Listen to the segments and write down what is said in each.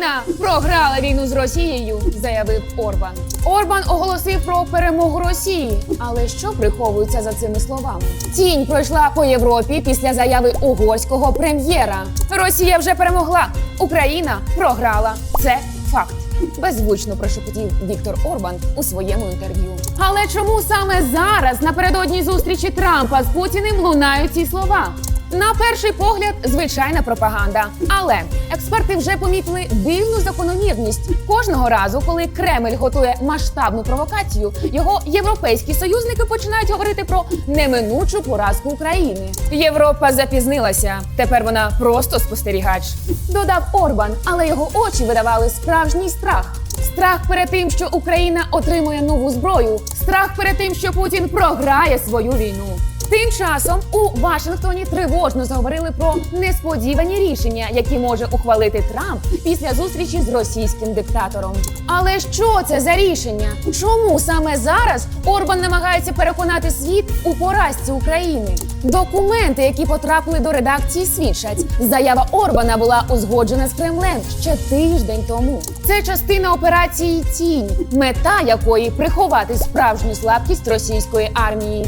Україна програла війну з Росією, заявив Орбан. Орбан оголосив про перемогу Росії. Але що приховується за цими словами? Тінь пройшла по Європі після заяви угорського прем'єра. Росія вже перемогла, Україна програла. Це факт. Беззвучно прошепотів Віктор Орбан у своєму інтерв'ю. Але чому саме зараз, напередодні зустрічі Трампа з Путіним, лунають ці слова? На перший погляд, звичайна пропаганда. Але експерти вже помітили дивну закономірність. Кожного разу, коли Кремль готує масштабну провокацію, його європейські союзники починають говорити про неминучу поразку України. Європа запізнилася. Тепер вона просто спостерігач. Додав Орбан, але його очі видавали справжній страх. Страх перед тим, що Україна отримує нову зброю, страх перед тим, що Путін програє свою війну. Тим часом у Вашингтоні тривожно заговорили про несподівані рішення, які може ухвалити Трамп після зустрічі з російським диктатором. Але що це за рішення? Чому саме зараз Орбан намагається переконати світ у поразці України? Документи, які потрапили до редакції, свідчать, заява Орбана була узгоджена з Кремлем ще тиждень тому. Це частина операції Тінь, мета якої приховати справжню слабкість російської армії.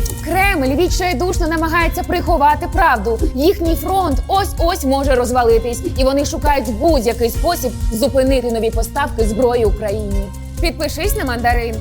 Кремль відчайдушно намагається приховати правду. Їхній фронт ось ось може розвалитись, і вони шукають будь-який спосіб зупинити нові поставки зброї Україні. Підпишись на мандарин.